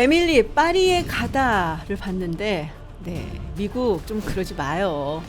에밀리 파리에 가다를 봤는데 네 미국 좀 그러지 마요.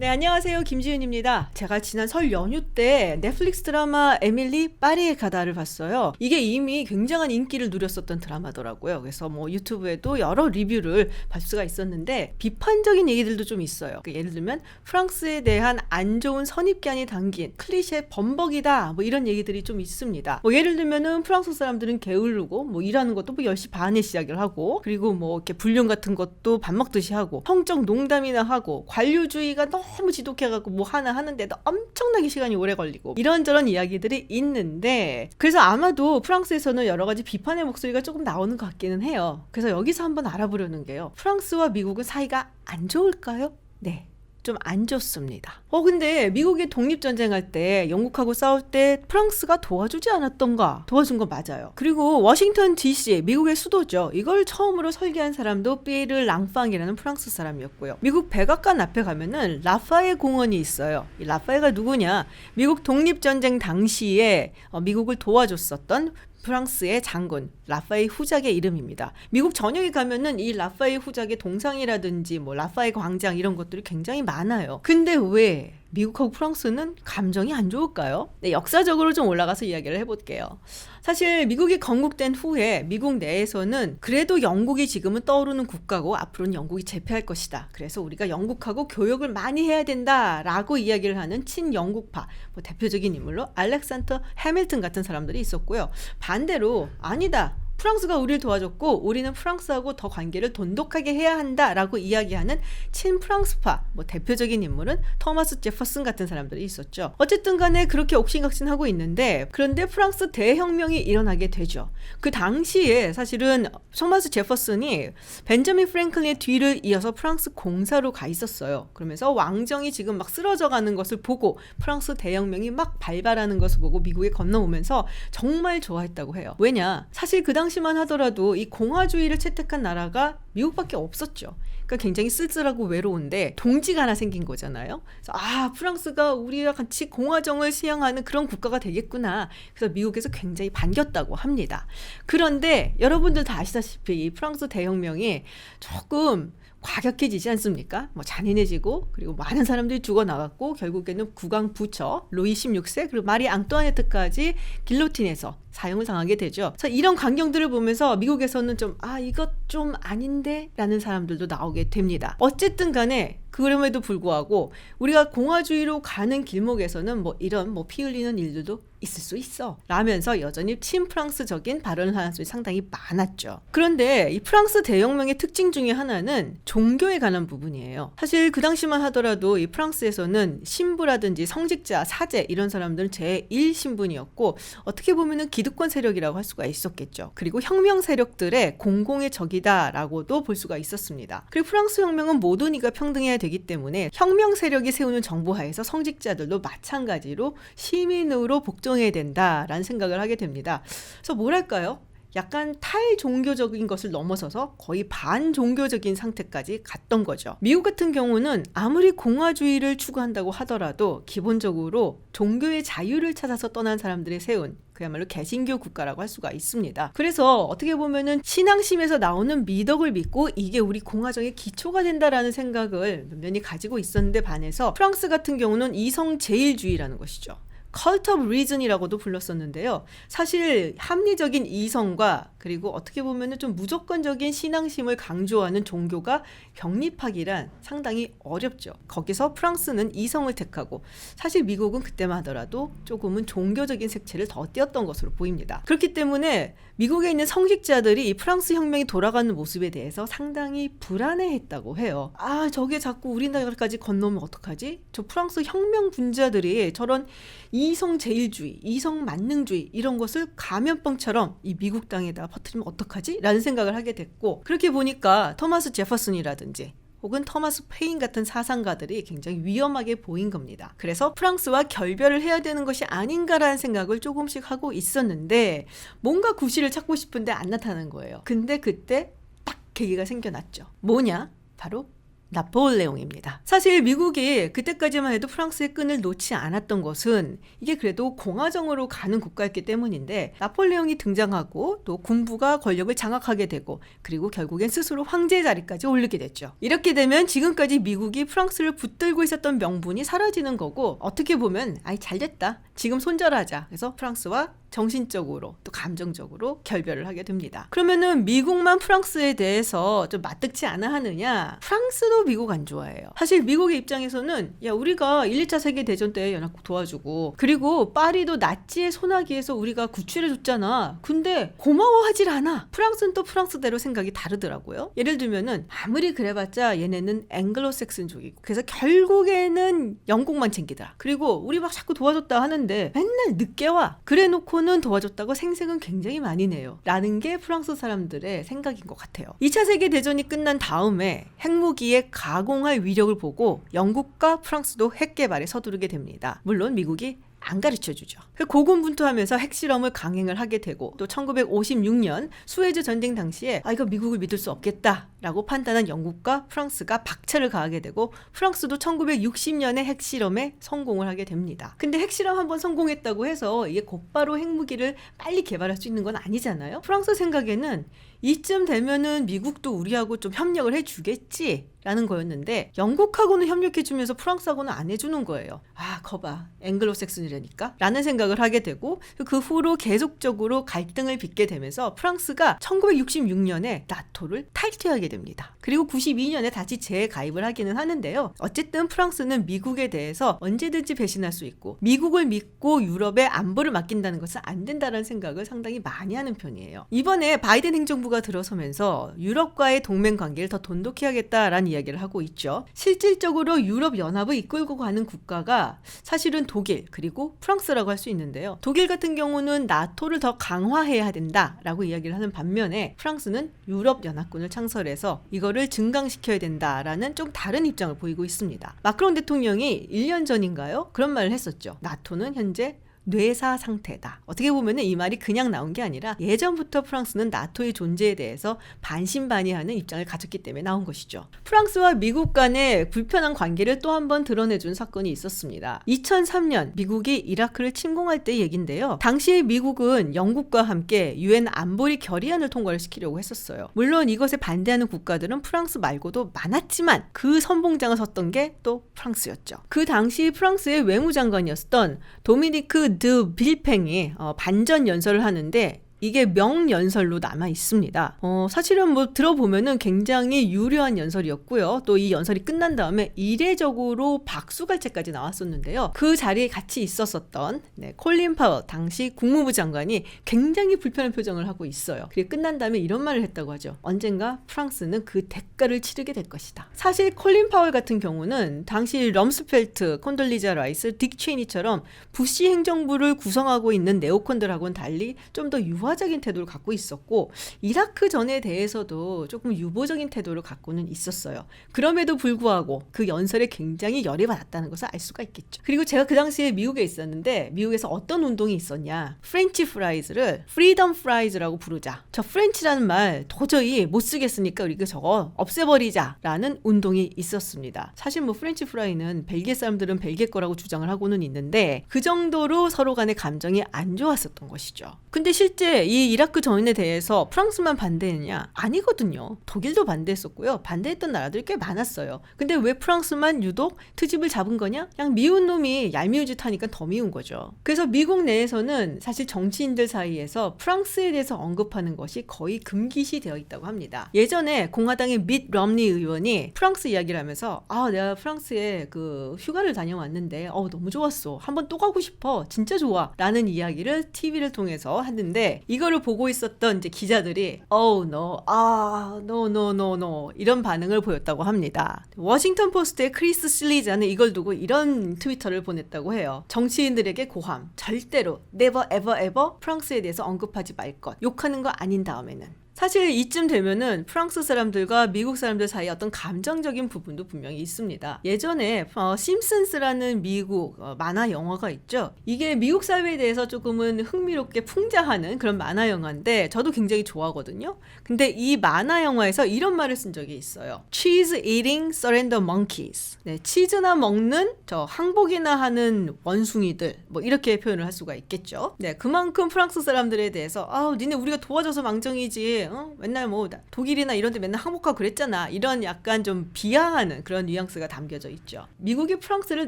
네, 안녕하세요. 김지윤입니다. 제가 지난 설 연휴 때 넷플릭스 드라마 에밀리 파리에 가다를 봤어요. 이게 이미 굉장한 인기를 누렸었던 드라마더라고요. 그래서 뭐 유튜브에도 여러 리뷰를 볼 수가 있었는데 비판적인 얘기들도 좀 있어요. 그 예를 들면 프랑스에 대한 안 좋은 선입견이 담긴 클리셰 범벅이다. 뭐 이런 얘기들이 좀 있습니다. 뭐 예를 들면은 프랑스 사람들은 게으르고 뭐 일하는 것도 뭐 10시 반에 시작을 하고 그리고 뭐 이렇게 불륜 같은 것도 밥 먹듯이 하고 성적 농담이나 하고 관료주의가 너무 너무 지독해갖고 뭐 하나 하는데도 엄청나게 시간이 오래 걸리고 이런저런 이야기들이 있는데 그래서 아마도 프랑스에서는 여러 가지 비판의 목소리가 조금 나오는 것 같기는 해요. 그래서 여기서 한번 알아보려는 게요. 프랑스와 미국은 사이가 안 좋을까요? 네. 좀 안 좋습니다. 어, 근데 미국이 독립전쟁 할 때 영국하고 싸울 때 프랑스가 도와주지 않았던가? 도와준 거 맞아요. 그리고 워싱턴 DC, 미국의 수도죠. 이걸 처음으로 설계한 사람도 피에르 랑팡이라는 프랑스 사람이었고요. 미국 백악관 앞에 가면은 라파에 공원이 있어요. 이 라파에가 누구냐? 미국 독립전쟁 당시에 어, 미국을 도와줬었던 프랑스의 장군 라파의 후작의 이름입니다. 미국 전역에 가면은 이 라파의 후작의 동상이라든지 뭐 라파의 광장 이런 것들이 굉장히 많아요. 근데 왜 미국하고 프랑스는 감정이 안 좋을까요? 네, 역사적으로 좀 올라가서 이야기를 해볼게요. 사실 미국이 건국된 후에 미국 내에서는 그래도 영국이 지금은 떠오르는 국가고 앞으로는 영국이 제패할 것이다. 그래서 우리가 영국하고 교역을 많이 해야 된다라고 이야기를 하는 친영국파 뭐 대표적인 인물로 알렉산더 해밀턴 같은 사람들이 있었고요. 반대로 아니다. 프랑스가 우리를 도와줬고 우리는 프랑스하고 더 관계를 돈독하게 해야 한다라고 이야기하는 친프랑스파 뭐 대표적인 인물은 토마스 제퍼슨 같은 사람들이 있었죠. 어쨌든 간에 그렇게 옥신각신하고 있는데 그런데 프랑스 대혁명이 일어나게 되죠. 그 당시에 사실은 토마스 제퍼슨이 벤저민 프랭클린의 뒤를 이어서 프랑스 공사로 가 있었어요. 그러면서 왕정이 지금 막 쓰러져 가는 것을 보고 프랑스 대혁명이 막 발발하는 것을 보고 미국에 건너오면서 정말 좋아했다고 해요. 왜냐? 사실 그 당시 당시만 하더라도 이 공화주의를 채택한 나라가 미국밖에 없었죠. 그러니까 굉장히 쓸쓸하고 외로운데 동지가 하나 생긴 거잖아요. 그래서 아 프랑스가 우리와 같이 공화정을 시행하는 그런 국가가 되겠구나. 그래서 미국에서 굉장히 반겼다고 합니다. 그런데 여러분들 다 아시다시피 이 프랑스 대혁명이 조금 과격해지지 않습니까? 뭐 잔인해지고 그리고 많은 사람들이 죽어 나갔고 결국에는 국왕 부처 로이 16세 그리고 마리 앙뚜아네트까지 길로틴에서 사형을 당하게 되죠. 자, 이런 광경들을 보면서 미국에서는 좀, 아, 이것 좀 아닌 데? 라는 사람들도 나오게 됩니다. 어쨌든 간에, 그럼에도 불구하고, 우리가 공화주의로 가는 길목에서는 뭐 이런 뭐 피 흘리는 일들도 있을 수 있어. 라면서 여전히 친프랑스적인 발언을 하는 사람이 상당히 많았죠. 그런데 이 프랑스 대혁명의 특징 중에 하나는 종교에 관한 부분이에요. 사실 그 당시만 하더라도 이 프랑스에서는 신부라든지 성직자, 사제 이런 사람들은 제1 신분이었고 어떻게 보면은 기득권 세력이라고 할 수가 있었겠죠. 그리고 혁명 세력들의 공공의 적이다라고도 볼 수가 있었습니다. 그리고 프랑스 혁명은 모든 이가 평등해야 되기 때문에 혁명 세력이 세우는 정부 하에서 성직자들도 마찬가지로 시민으로 복종해야 된다라는 생각을 하게 됩니다. 그래서 뭐랄까요? 약간 탈종교적인 것을 넘어서서 거의 반종교적인 상태까지 갔던 거죠. 미국 같은 경우는 아무리 공화주의를 추구한다고 하더라도 기본적으로 종교의 자유를 찾아서 떠난 사람들이 세운 그야말로 개신교 국가라고 할 수가 있습니다. 그래서 어떻게 보면은 신앙심에서 나오는 미덕을 믿고 이게 우리 공화정의 기초가 된다라는 생각을 면면히 가지고 있었는데 반해서 프랑스 같은 경우는 이성 제일주의라는 것이죠. 컬트 오브 리즌이라고도 불렀었는데요. 사실 합리적인 이성과 그리고 어떻게 보면은 좀 무조건적인 신앙심을 강조하는 종교가 병립하기란 상당히 어렵죠. 거기서 프랑스는 이성을 택하고 사실 미국은 그때만 하더라도 조금은 종교적인 색채를 더 띄었던 것으로 보입니다. 그렇기 때문에 미국에 있는 성직자들이 이 프랑스 혁명이 돌아가는 모습에 대해서 상당히 불안해했다고 해요. 아, 저게 자꾸 우리나라까지 건너면 어떡하지? 저 프랑스 혁명 분자들이 저런 이성 제일주의, 이성 만능주의 이런 것을 감염병처럼 이 미국 땅에다 퍼뜨리면 어떡하지? 라는 생각을 하게 됐고 그렇게 보니까 토마스 제퍼슨이라든지 혹은 터마스 페인 같은 사상가들이 굉장히 위험하게 보인 겁니다. 그래서 프랑스와 결별을 해야 되는 것이 아닌가라는 생각을 조금씩 하고 있었는데 뭔가 구실을 찾고 싶은데 안 나타나는 거예요. 근데 그때 딱 계기가 생겨났죠. 뭐냐? 바로 나폴레옹입니다. 사실 미국이 그때까지만 해도 프랑스의 끈을 놓지 않았던 것은 이게 그래도 공화정으로 가는 국가였기 때문인데 나폴레옹이 등장하고 또 군부가 권력을 장악하게 되고 그리고 결국엔 스스로 황제 자리까지 오르게 됐죠. 이렇게 되면 지금까지 미국이 프랑스를 붙들고 있었던 명분이 사라지는 거고 어떻게 보면 아이 잘 됐다. 지금 손절하자. 그래서 프랑스와 정신적으로 또 감정적으로 결별을 하게 됩니다. 그러면은 미국만 프랑스에 대해서 좀 맞득치 않아 하느냐? 프랑스도 미국 안 좋아해요. 사실 미국의 입장에서는 야 우리가 1, 2차 세계 대전 때 연합국 도와주고 그리고 파리도 나치의 소나기에서 우리가 구출해 줬잖아. 근데 고마워하질 않아. 프랑스는 또 프랑스대로 생각이 다르더라고요. 예를 들면은 아무리 그래봤자 얘네는 앵글로색슨족이고 그래서 결국에는 영국만 챙기더라. 그리고 우리 막 자꾸 도와줬다 하는데 맨날 늦게 와. 그래놓고 는 도와줬다고 생색은 굉장히 많이 내요. 라는 게 프랑스 사람들의 생각인 것 같아요. 2차 세계대전이 끝난 다음에 핵무기의 가공할 위력을 보고 영국과 프랑스도 핵 개발에 서두르게 됩니다. 물론 미국이 안 가르쳐 주죠. 고군분투하면서 핵실험을 강행을 하게 되고 또 1956년 수에즈 전쟁 당시에 아 이거 미국을 믿을 수 없겠다라고 판단한 영국과 프랑스가 박차를 가하게 되고 프랑스도 1960년에 핵실험에 성공을 하게 됩니다. 근데 핵실험 한번 성공했다고 해서 이게 곧바로 핵무기를 빨리 개발할 수 있는 건 아니잖아요. 프랑스 생각에는 이쯤 되면은 미국도 우리하고 좀 협력을 해주겠지. 라는 거였는데 영국하고는 협력해주면서 프랑스하고는 안 해주는 거예요. 아 거봐 앵글로색슨이라니까 라는 생각을 하게 되고 그 후로 계속적으로 갈등을 빚게 되면서 프랑스가 1966년에 나토를 탈퇴하게 됩니다. 그리고 92년에 다시 재가입을 하기는 하는데요. 어쨌든 프랑스는 미국에 대해서 언제든지 배신할 수 있고 미국을 믿고 유럽의 안보를 맡긴다는 것은 안 된다는 생각을 상당히 많이 하는 편이에요. 이번에 바이든 행정부 가 들어서면서 유럽과의 동맹 관계를 더 돈독히 하겠다라는 이야기를 하고 있죠. 실질적으로 유럽 연합을 이끌고 가는 국가가 사실은 독일 그리고 프랑스라고 할 수 있는데요. 독일 같은 경우는 나토를 더 강화해야 된다라고 이야기를 하는 반면에 프랑스는 유럽 연합군을 창설해서 이거를 증강시켜야 된다라는 좀 다른 입장을 보이고 있습니다. 마크롱 대통령이 1년 전인가요? 그런 말을 했었죠. 나토는 현재 뇌사 상태다. 어떻게 보면 이 말이 그냥 나온 게 아니라 예전부터 프랑스는 나토의 존재에 대해서 반신반의하는 입장을 가졌기 때문에 나온 것이죠. 프랑스와 미국 간의 불편한 관계를 또 한 번 드러내준 사건이 있었습니다. 2003년 미국이 이라크를 침공할 때 얘긴데요. 당시 미국은 영국과 함께 유엔 안보리 결의안을 통과를 시키려고 했었어요. 물론 이것에 반대하는 국가들은 프랑스 말고도 많았지만 그 선봉장을 섰던 게 또 프랑스였죠. 그 당시 프랑스의 외무장관이었던 도미니크 드 빌팽이 어, 반전 연설을 하는데 이게 명연설로 남아 있습니다. 어, 사실은 뭐 들어보면은 굉장히 유려한 연설이었고요. 또 이 연설이 끝난 다음에 이례적으로 박수갈채까지 나왔었는데요. 그 자리에 같이 있었었던 네, 콜린 파워 당시 국무부 장관이 굉장히 불편한 표정을 하고 있어요. 그리고 끝난 다음에 이런 말을 했다고 하죠. 언젠가 프랑스는 그 대가를 치르게 될 것이다. 사실 콜린 파월 같은 경우는 당시 럼스펠트, 콘돌리자 라이스, 딕 체니처럼 부시 행정부를 구성하고 있는 네오콘들하고는 달리 좀 더 유화 유화적인 태도를 갖고 있었고 이라크 전에 대해서도 조금 유보적인 태도를 갖고는 있었어요. 그럼에도 불구하고 그 연설에 굉장히 열이 받았다는 것을 알 수가 있겠죠. 그리고 제가 그 당시에 미국에 있었는데 미국에서 어떤 운동이 있었냐? 프렌치 프라이즈를 프리덤 프라이즈라고 부르자. 저 프렌치라는 말 도저히 못 쓰겠으니까 우리가 저거 없애버리자라는 운동이 있었습니다. 사실 뭐 프렌치 프라이는 벨기에 사람들은 벨기에 거라고 주장을 하고는 있는데 그 정도로 서로 간의 감정이 안 좋았었던 것이죠. 근데 실제 이 이라크 전에 대해서 프랑스만 반대했냐? 아니거든요. 독일도 반대했었고요. 반대했던 나라들이 꽤 많았어요. 근데 왜 프랑스만 유독 트집을 잡은 거냐? 그냥 미운 놈이 얄미운 짓 하니까 더 미운 거죠. 그래서 미국 내에서는 사실 정치인들 사이에서 프랑스에 대해서 언급하는 것이 거의 금기시 되어 있다고 합니다. 예전에 공화당의 밋 럼니 의원이 프랑스 이야기를 하면서 아 내가 프랑스에 그 휴가를 다녀왔는데 어 너무 좋았어. 한번 또 가고 싶어. 진짜 좋아. 라는 이야기를 TV를 통해서 했는데 이거를 보고 있었던 이제 기자들이 oh no, 아 no no no no 이런 반응을 보였다고 합니다. 워싱턴 포스트의 크리스 실리자는 이걸 두고 이런 트위터를 보냈다고 해요. 정치인들에게 고함. 절대로 never ever ever 프랑스에 대해서 언급하지 말 것. 욕하는 거 아닌 다음에는. 사실 이쯤 되면은 프랑스 사람들과 미국 사람들 사이에 어떤 감정적인 부분도 분명히 있습니다. 예전에 어, 심슨스라는 미국 어, 만화 영화가 있죠. 이게 미국 사회에 대해서 조금은 흥미롭게 풍자하는 그런 만화 영화인데 저도 굉장히 좋아하거든요. 근데 이 만화 영화에서 이런 말을 쓴 적이 있어요. Cheese eating surrender monkeys. 네, 치즈나 먹는 저 항복이나 하는 원숭이들 뭐 이렇게 표현을 할 수가 있겠죠. 네, 그만큼 프랑스 사람들에 대해서 아, 니네 우리가 도와줘서 망정이지. 어? 맨날 뭐 독일이나 이런 데 맨날 항복하고 그랬잖아. 이런 약간 좀 비하하는 그런 뉘앙스가 담겨져 있죠. 미국이 프랑스를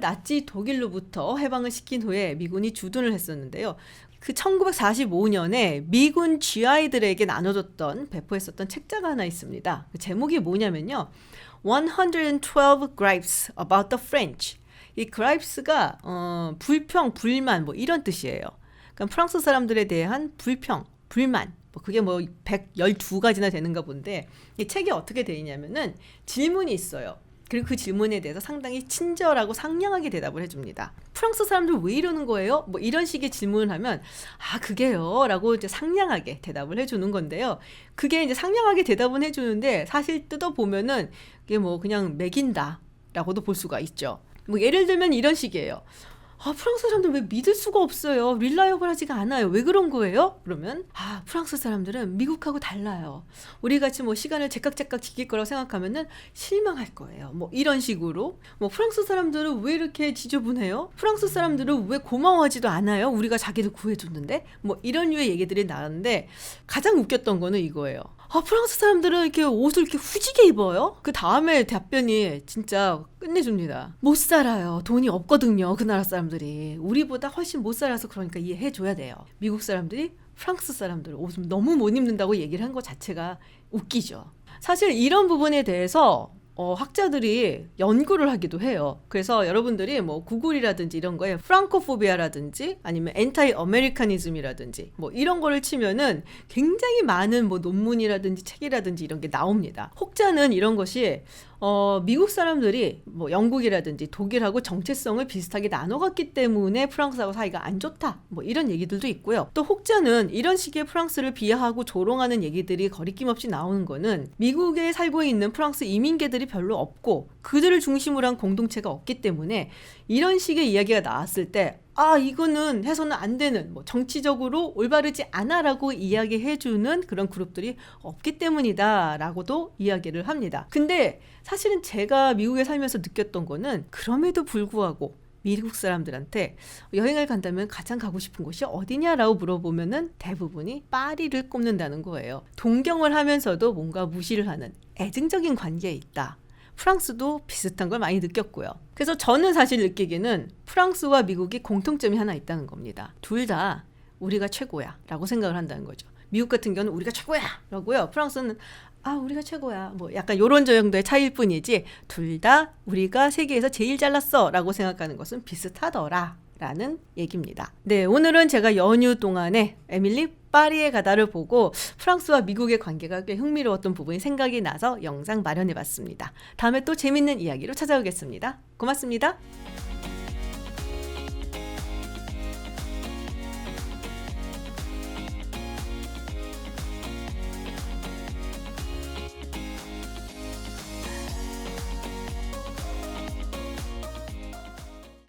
나치 독일로부터 해방을 시킨 후에 미군이 주둔을 했었는데요. 그 1945년에 미군 GI들에게 나눠줬던 배포했었던 책자가 하나 있습니다. 그 제목이 뭐냐면요. 112 gripes about the French. 이 gripes가 어, 불평, 불만 뭐 이런 뜻이에요. 그러니까 프랑스 사람들에 대한 불평, 불만. 뭐 그게 뭐 112가지나 되는가 본데 이 책이 어떻게 되어 있냐면은 질문이 있어요. 그리고 그 질문에 대해서 상당히 친절하고 상냥하게 대답을 해줍니다. 프랑스 사람들 왜 이러는 거예요? 뭐 이런 식의 질문을 하면 아 그게요 라고 이제 상냥하게 대답을 해주는 건데요. 그게 이제 상냥하게 대답은 해주는데 사실 뜯어보면은 이게 뭐 그냥 매긴다 라고도 볼 수가 있죠. 뭐 예를 들면 이런 식이에요. 아, 프랑스 사람들 왜 믿을 수가 없어요? 릴라이어블하지가 않아요. 왜 그런 거예요? 그러면 아, 프랑스 사람들은 미국하고 달라요. 우리 같이 뭐 시간을 제깍제깍 지킬 거라고 생각하면은 실망할 거예요. 뭐 이런 식으로 뭐 프랑스 사람들은 왜 이렇게 지저분해요? 프랑스 사람들은 왜 고마워하지도 않아요? 우리가 자기를 구해줬는데 뭐 이런 류의 얘기들이 나왔는데 가장 웃겼던 거는 이거예요. 아, 프랑스 사람들은 이렇게 옷을 이렇게 후지게 입어요? 그 다음에 답변이 진짜 끝내줍니다. 못 살아요. 돈이 없거든요. 그 나라 사람들이. 우리보다 훨씬 못 살아서 그러니까 이해해줘야 돼요. 미국 사람들이 프랑스 사람들 옷을 너무 못 입는다고 얘기를 한 것 자체가 웃기죠. 사실 이런 부분에 대해서 어, 학자들이 연구를 하기도 해요. 그래서 여러분들이 뭐 구글이라든지 이런 거에 프랑코포비아라든지 아니면 엔타이 아메리카니즘이라든지 뭐 이런 거를 치면은 굉장히 많은 뭐 논문이라든지 책이라든지 이런 게 나옵니다. 혹자는 이런 것이 어, 미국 사람들이 뭐 영국이라든지 독일하고 정체성을 비슷하게 나눠갔기 때문에 프랑스하고 사이가 안 좋다. 뭐 이런 얘기들도 있고요. 또 혹자는 이런 식의 프랑스를 비하하고 조롱하는 얘기들이 거리낌 없이 나오는 거는 미국에 살고 있는 프랑스 이민계들이 별로 없고 그들을 중심으로 한 공동체가 없기 때문에 이런 식의 이야기가 나왔을 때 아, 이거는 해서는 안 되는, 뭐, 정치적으로 올바르지 않아라고 이야기해주는 그런 그룹들이 없기 때문이다 라고도 이야기를 합니다. 근데 사실은 제가 미국에 살면서 느꼈던 거는 그럼에도 불구하고 미국 사람들한테 여행을 간다면 가장 가고 싶은 곳이 어디냐라고 물어보면은 대부분이 파리를 꼽는다는 거예요. 동경을 하면서도 뭔가 무시를 하는 애증적인 관계에 있다. 프랑스도 비슷한 걸 많이 느꼈고요. 그래서 저는 사실 느끼기는 프랑스와 미국이 공통점이 하나 있다는 겁니다. 둘 다 우리가 최고야 라고 생각을 한다는 거죠. 미국 같은 경우는 우리가 최고야 라고요. 프랑스는 아, 우리가 최고야. 뭐 약간 요런 정도의 차이일 뿐이지 둘 다 우리가 세계에서 제일 잘났어 라고 생각하는 것은 비슷하더라. 라는 얘기입니다. 네, 오늘은 제가 연휴 동안에 에밀리 파리에 가다를 보고 프랑스와 미국의 관계가 꽤 흥미로웠던 부분이 생각이 나서 영상 마련해 봤습니다. 다음에 또 재밌는 이야기로 찾아오겠습니다. 고맙습니다.